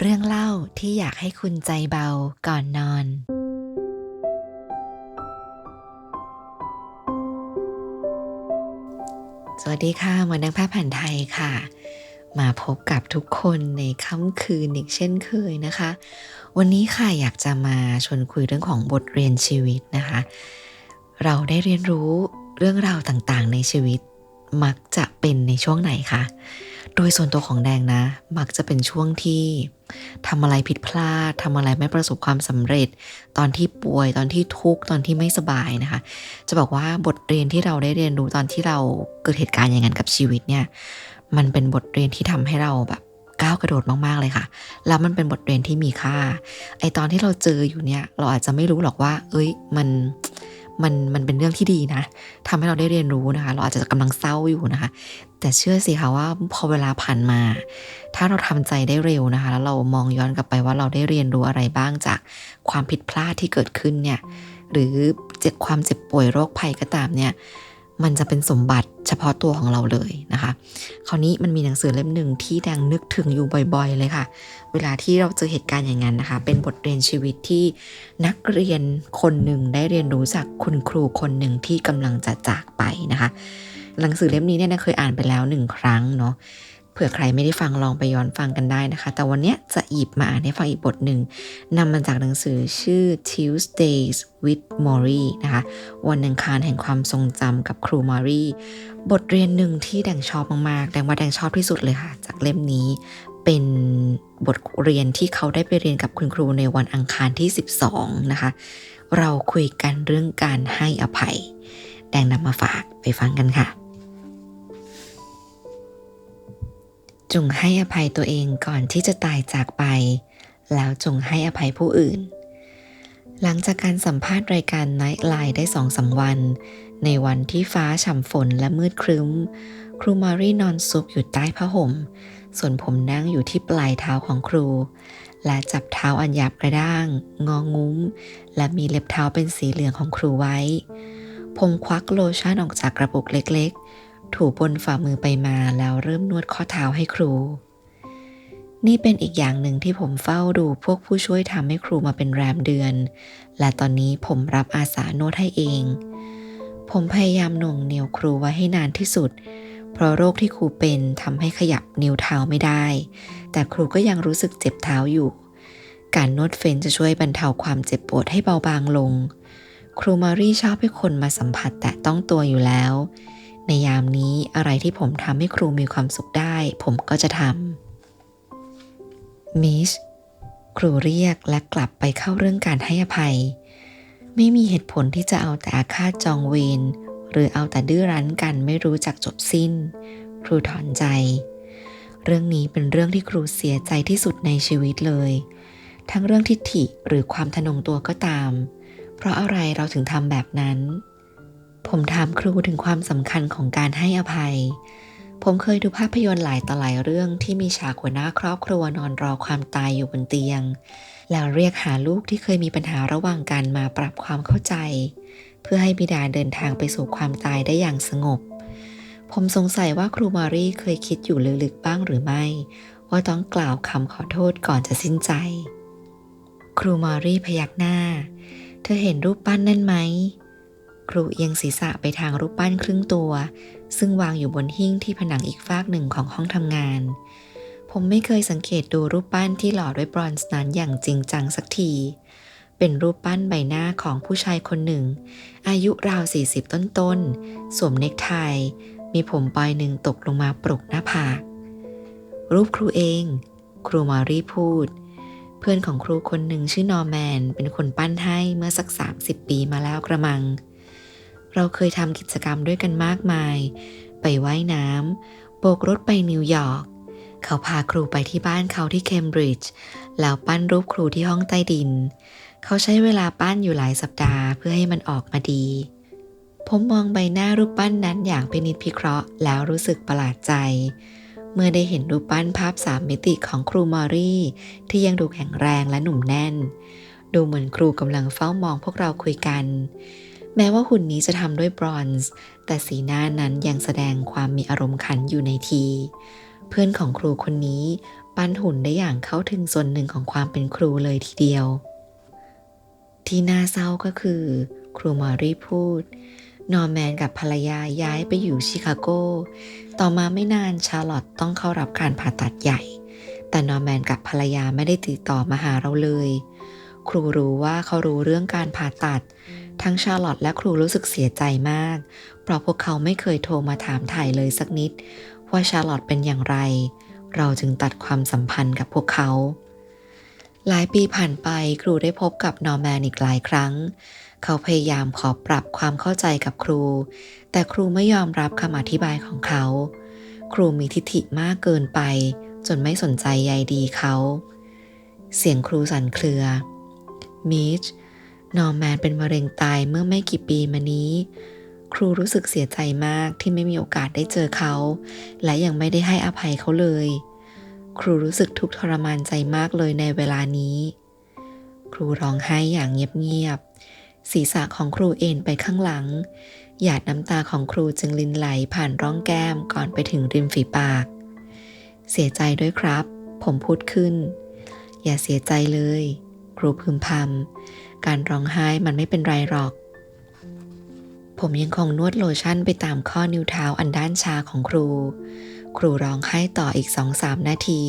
เรื่องเล่าที่อยากให้คุณใจเบาก่อนนอน สวัสดีค่ะหมอนักแพทย์แผนไทยค่ะ มาพบกับทุกคนในค่ำคืนอีกเช่นเคยนะคะ วันนี้ค่ะอยากจะมาชวนคุยเรื่องของบทเรียนชีวิตนะคะ เราได้เรียนรู้เรื่องราวต่างๆ ในชีวิตมักจะเป็นในช่วงไหนคะ โดยส่วนตัวของแดงนะ มักจะเป็นช่วงที่ทำอะไรผิดพลาดทำอะไรไม่ประสบความสำเร็จ ตอนที่ป่วยตอนที่ทุกข์ตอนที่ไม่สบายนะคะ จะบอกว่าบทเรียนที่เราได้เรียนรู้ตอนที่เราเกิดเหตุการณ์อย่างนั้นกับชีวิตเนี่ย มันเป็นบทเรียนที่ทำให้เราแบบก้าวกระโดดมาก ๆ เลยค่ะ แล้วมันเป็นบทเรียนที่มีค่า ไอตอนที่เราเจออยู่เนี่ย เราอาจจะไม่รู้หรอกว่า เอ้ย มัน มันมันเป็นเรื่องที่ดีนะทำให้เราได้เรียนรู้นะคะ เราอาจจะกำลังเศร้าอยู่นะคะ แต่เชื่อสิคะว่าพอเวลาผ่านมา ถ้าเราทำใจได้เร็วนะคะ แล้วเรามองย้อนกลับไปว่าเราได้เรียนรู้อะไรบ้างจากความผิดพลาดที่เกิดขึ้นเนี่ย หรือเจ็บความเจ็บป่วยโรคภัยก็ตามเนี่ย มันจะเป็นสมบัติเฉพาะตัวของเราเลยนะคะ คราวนี้มันมีหนังสือเล่มหนึ่งที่แดงนึกถึงอยู่บ่อย ๆ เลยค่ะ เวลาที่เราเจอเหตุการณ์อย่างนั้นนะคะ เป็นบทเรียนชีวิตที่นักเรียนคนหนึ่งได้เรียนรู้จากคุณครูคนหนึ่งที่กำลังจะจากไปนะคะ หนังสือเล่มนี้เนี่ยเคยอ่านไปแล้วหนึ่งครั้งเนาะ เผื่อใครไม่ได้ฟังลองไปย้อนฟังกันได้นะคะ แต่วันนี้จะหยิบมาอ่านให้ฟังอีกบทหนึ่งนำมาจากหนังสือชื่อ Tuesdays with Maury นะคะ วันอังคารแห่งความทรงจำกับครูมอรี่บทเรียนหนึ่งที่แดงชอบมากๆ แดงว่าแดงชอบที่สุดเลยค่ะ จากเล่มนี้เป็นบทเรียนที่เขาได้ไปเรียนกับคุณครูในวันอังคารที่ 12 นะคะ เราคุยกันเรื่องการให้อภัย แดงนำมาฝากไปฟังกันค่ะ จงให้อภัยตัวเองก่อนที่จะตายจากไป แล้วจงให้อภัยผู้อื่น หลังจากการสัมภาษณ์รายการ Night Line ได้สองสาวัน ในวันที่ฟ้าฉ่ำฝนและมืดครึ้ม ครูมารีนอนซุกอยู่ใต้ผ้าห่ม ส่วนผมนั่งอยู่ที่ปลายเท้าของครู และจับเท้าอันหยาบกระด้าง งองุ้ม และมีเล็บเท้าเป็นสีเหลืองของครูไว้ ผมควักโลชั่นออกจากกระปุกเล็ก ถูบนฝ่ามือไปมาแล้วเริ่มนวดข้อเท้าให้ครู นี่เป็นอีกอย่างหนึ่งที่ผมเฝ้าดูพวกผู้ช่วยทำให้ครูมาเป็นแรมเดือน และตอนนี้ผมรับอาสานวดให้เอง ผมพยายามหน่วงเหนียวครูไว้ให้นานที่สุด เพราะโรคที่ครูเป็นทำให้ขยับนิ้วเท้าไม่ได้ แต่ครูก็ยังรู้สึกเจ็บเท้าอยู่ การนวดเฟนจะช่วยบรรเทาความเจ็บปวดให้เบาบางลง ครูมารี่ชอบให้คนมาสัมผัสแตะต้องตัวอยู่แล้วในยามนี้ อะไรที่ผมทำให้ครูมีความสุขได้ ผมก็จะทำมิชครูเรียกและกลับไปเข้าเรื่องการให้อภัย ไม่มีเหตุผลที่จะเอาแต่อาฆาตจองเวรหรือเอาแต่ดื้อรั้นกันไม่รู้จักจบสิ้น ครูถอนใจ เรื่องนี้เป็นเรื่องที่ครูเสียใจที่สุดในชีวิตเลย ทั้งเรื่องทิฏฐิหรือความทะนงตัวก็ตาม เพราะอะไรเราถึงทำแบบนั้น ผมถามครูถึงความสำคัญของการให้อภัย ผมเคยดูภาพยนตร์หลายต่อหลายเรื่องที่มีฉากหัวหน้าครอบครัวนอนรอความตายอยู่บนเตียง แล้วเรียกหาลูกที่เคยมีปัญหาระหว่างกันมาปรับความเข้าใจ เพื่อให้บิดาเดินทางไปสู่ความตายได้อย่างสงบ ผมสงสัยว่าครูมารีเคยคิดอยู่ลึกๆบ้างหรือไม่ ว่าต้องกล่าวคำขอโทษก่อนจะสิ้นใจ ครูมารีพยักหน้า เธอเห็นรูปปั้นนั่นไหม ครูเอียงศีรษะไปทางรูปปั้นครึ่งตัว ซึ่งวางอยู่บนหิ้งที่ผนังอีกฟากหนึ่งของห้องทำงาน ผมไม่เคยสังเกตดูรูปปั้นที่หล่อด้วยบรอนซ์นั้นอย่างจริงจังสักที เป็นรูปปั้นใบหน้าของผู้ชายคนหนึ่ง อายุราว 40 ต้นๆ สวมเนคไท มีผมปลายหนึ่งตกลงมาปลุกหน้าผาก รูปครูเอง ครูมารีพูด เพื่อนของครูคนหนึ่งชื่อนอร์แมน เป็นคนปั้นให้เมื่อสัก 30 ปีมาแล้วกระมังเเราเคยทำกิจกรรมด้วยกันมากมาย ไปไว่ายน้ำโบกรถไปนิวยอร์กเขาพาครูไปที่บ้านเขาที่เคมบริดจ์แล้วปั้นรูปครูที่ห้องใต้ดิน เขาใช้เวลาปั้นอยู่หลายสัปดาห์เพื่อให้มันออกมาดี ผมมองใบหน้ารูปปั้นนั้นอย่างพินิจพิเคราะห์แล้วรู้สึกประหลาดใจ เมื่อได้เห็นรูปปั้นภาพสามมิติของครูมอรี่ ที่ยังดูแข็งแรงและหนุ่มแน่น ดูเหมือนครูกำลังเฝ้ามองพวกเราคุยกัน แม้ว่าหุ่นนี้จะทำด้วยบรอนซ์ แต่สีหน้านั้นยังแสดงความมีอารมณ์ขันอยู่ในที เพื่อนของครูคนนี้ปั้นหุ่นได้อย่างเข้าถึงส่วนหนึ่งของความเป็นครูเลยทีเดียว ที่น่าเศร้าก็คือ ครูมารีพูด นอร์แมนกับภรรยาย้ายไปอยู่ชิคาโก ต่อมาไม่นานชาร์ลอตต้องเข้ารับการผ่าตัดใหญ่ แต่นอร์แมนกับภรรยาไม่ได้ติดต่อมาหาเราเลย ครูรู้ว่าเขารู้เรื่องการผ่าตัด ทั้งชาร์ลอตและครูรู้สึกเสียใจมาก เพราะพวกเขาไม่เคยโทรมาถามถ่ายเลยสักนิด ว่าชาร์ลอตเป็นอย่างไร เราจึงตัดความสัมพันธ์กับพวกเขา หลายปีผ่านไปครูได้พบกับนอร์แมนอีกหลายครั้ง เขาพยายามขอปรับความเข้าใจกับครู แต่ครูไม่ยอมรับคำอธิบายของเขา ครูมีทิฐิมากเกินไป จนไม่สนใจใยดีเขา เสียงครูสั่นเครือ มิชนอร์แมนเป็นมะเร็งตายเมื่อไม่กี่ปีมานี้ ครูรู้สึกเสียใจมากที่ไม่มีโอกาสได้เจอเขา และยังไม่ได้ให้อภัยเขาเลย ครูรู้สึกทุกข์ทรมานใจมากเลยในเวลานี้ ครูร้องไห้อย่างเงียบๆศีรษะของครูเอ็นไปข้างหลัง หยาดน้ำตาของครูจึงลินไหลผ่านร่องแก้มก่อนไปถึงริมฝีปาก เสียใจด้วยครับ ผมพูดขึ้น อย่าเสียใจเลย ครูพึมพำการร้องไห้มันไม่เป็นไรหรอก ผมยังคงนวดโลชั่นไปตามข้อนิ้วเท้าอันด้านชาของครู ครูร้องไห้ต่ออีกสองสามนาที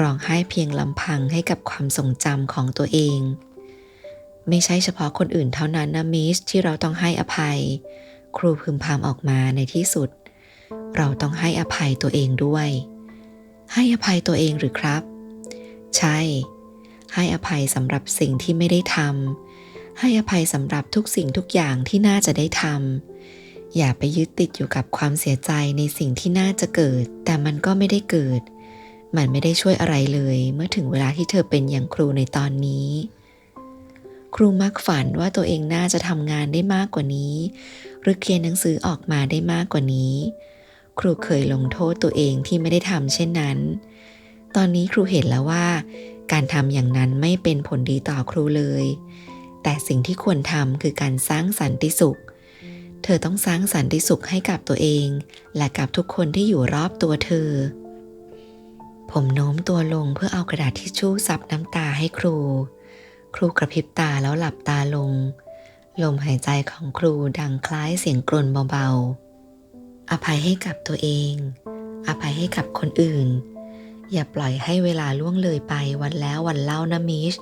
ร้องไห้เพียงลำพังให้กับความทรงจำของตัวเอง ไม่ใช่เฉพาะคนอื่นเท่านั้นนะมิสที่เราต้องให้อภัย ครูพึมพำออกมาในที่สุด เราต้องให้อภัยตัวเองด้วย ให้อภัยตัวเองหรือครับ ใช่ ให้อภัยสำหรับสิ่งที่ไม่ได้ทำให้อภัยสำหรับทุกสิ่งทุกอย่างที่น่าจะได้ทำอย่าไปยึดติดอยู่กับความเสียใจในสิ่งที่น่าจะเกิด แต่มันก็ไม่ได้เกิด มันไม่ได้ช่วยอะไรเลย เมื่อถึงเวลาที่เธอเป็นอย่างครูในตอนนี้ ครูมักฝันว่าตัวเองน่าจะทำงานได้มากกว่านี้ หรือเขียนหนังสือออกมาได้มากกว่านี้ ครูเคยลงโทษตัวเองที่ไม่ได้ทำเช่นนั้น ตอนนี้ครูเห็นแล้วว่า การทำอย่างนั้นไม่เป็นผลดีต่อครูเลย แต่สิ่งที่ควรทำคือการสร้างสันติสุข เธอต้องสร้างสันติสุขให้กับตัวเอง และกับทุกคนที่อยู่รอบตัวเธอ ผมโน้มตัวลงเพื่อเอากระดาษทิชชู่ซับน้ำตาให้ครู ครูกระพริบตาแล้วหลับตาลง ลมหายใจของครูดังคล้ายเสียงกรนเบาๆ อภัยให้กับตัวเอง อภัยให้กับคนอื่น อย่าปล่อยให้เวลาล่วงเลยไปวันแล้ววันเล่านะมิช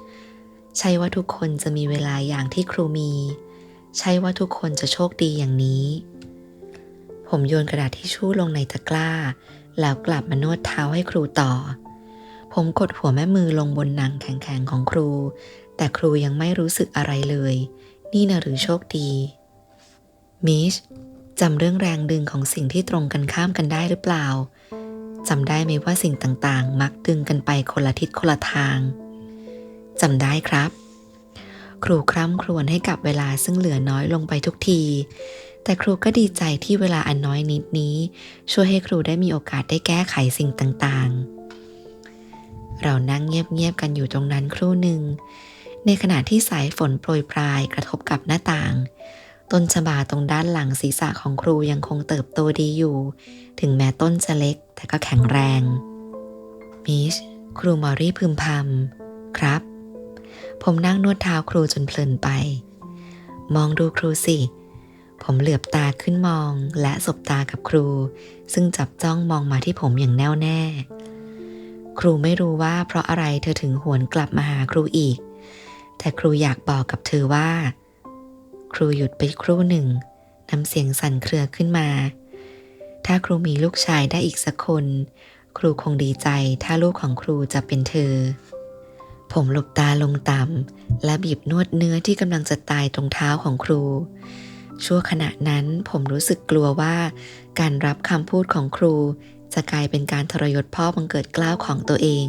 ใช่ว่าทุกคนจะมีเวลาอย่างที่ครูมี ใช่ว่าทุกคนจะโชคดีอย่างนี้ ผมโยนกระดาษทิชชู่ลงในตะกร้า แล้วกลับมานวดเท้าให้ครูต่อ ผมกดหัวแม่มือลงบนหนังแข็งๆของครู แต่ครูยังไม่รู้สึกอะไรเลย นี่นะหรือโชคดี มิชจำเรื่องแรงดึงของสิ่งที่ตรงกันข้ามกันได้หรือเปล่า จำได้ไหมว่าสิ่งต่างๆ มักดึงกันไปคนละทิศคนละทางจำได้ครับ ครูคร่ำครวญให้กับเวลาซึ่งเหลือน้อยลงไปทุกที แต่ครูก็ดีใจที่เวลาอันน้อยนิดนี้ ช่วยให้ครูได้มีโอกาสได้แก้ไขสิ่งต่างๆ เรานั่งเงียบๆกันอยู่ตรงนั้นครู่หนึ่ง ในขณะที่สายฝนโปรยปลายกระทบกับหน้าต่าง ต้นชบาตรงด้านหลังศีรษะของครูยังคงเติบโตดีอยู่ ถึงแม้ต้นจะเล็กแต่ก็แข็งแรง มิช ครูมอรี่พึมพำ ครับ ผมนั่งนวดเท้าครูจนเพลินไป มองดูครูสิ ผมเหลือบตาขึ้นมองและสบตากับครู ซึ่งจับจ้องมองมาที่ผมอย่างแน่วแน่ ครูไม่รู้ว่าเพราะอะไรเธอถึงหวนกลับมาหาครูอีก แต่ครูอยากบอกกับเธอว่า ครูหยุดไปครู่หนึ่งนำเสียงสั่นเครือขึ้นมา ถ้าครูมีลูกชายได้อีกสักคน ครูคงดีใจถ้าลูกของครูจะเป็นเธอ ผมหลบตาลงต่ำและบีบนวดเนื้อที่กำลังจะตายตรงเท้าของครู ชั่วขณะนั้นผมรู้สึกกลัวว่า การรับคำพูดของครูจะกลายเป็นการทรยศพ่อบังเกิดกล้าวของตัวเอง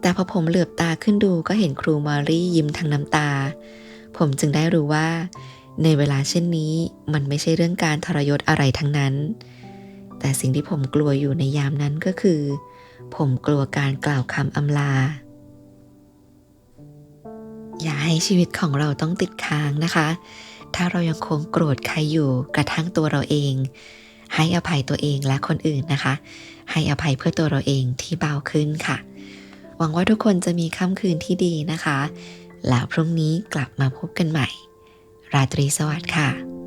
แต่พอผมเหลือบตาขึ้นดูก็เห็นครูมารี่ยิ้มทั้งน้ำตา ผมจึงได้รู้ว่า ในเวลาเช่นนี้มันไม่ใช่เรื่องการทรยศอะไรทั้งนั้น แต่สิ่งที่ผมกลัวอยู่ในยามนั้นก็คือ ผมกลัวการกล่าวคำอำลา อย่าให้ชีวิตของเราต้องติดค้างนะคะ ถ้าเรายังคงโกรธใครอยู่กระทั่งตัวเราเอง ให้อภัยตัวเองและคนอื่นนะคะ ให้อภัยเพื่อตัวเราเองที่เบาขึ้นค่ะ หวังว่าทุกคนจะมีค่ำคืนที่ดีนะคะ แล้วพรุ่งนี้กลับมาพบกันใหม่ ราตรีสวัสดิ์ค่ะ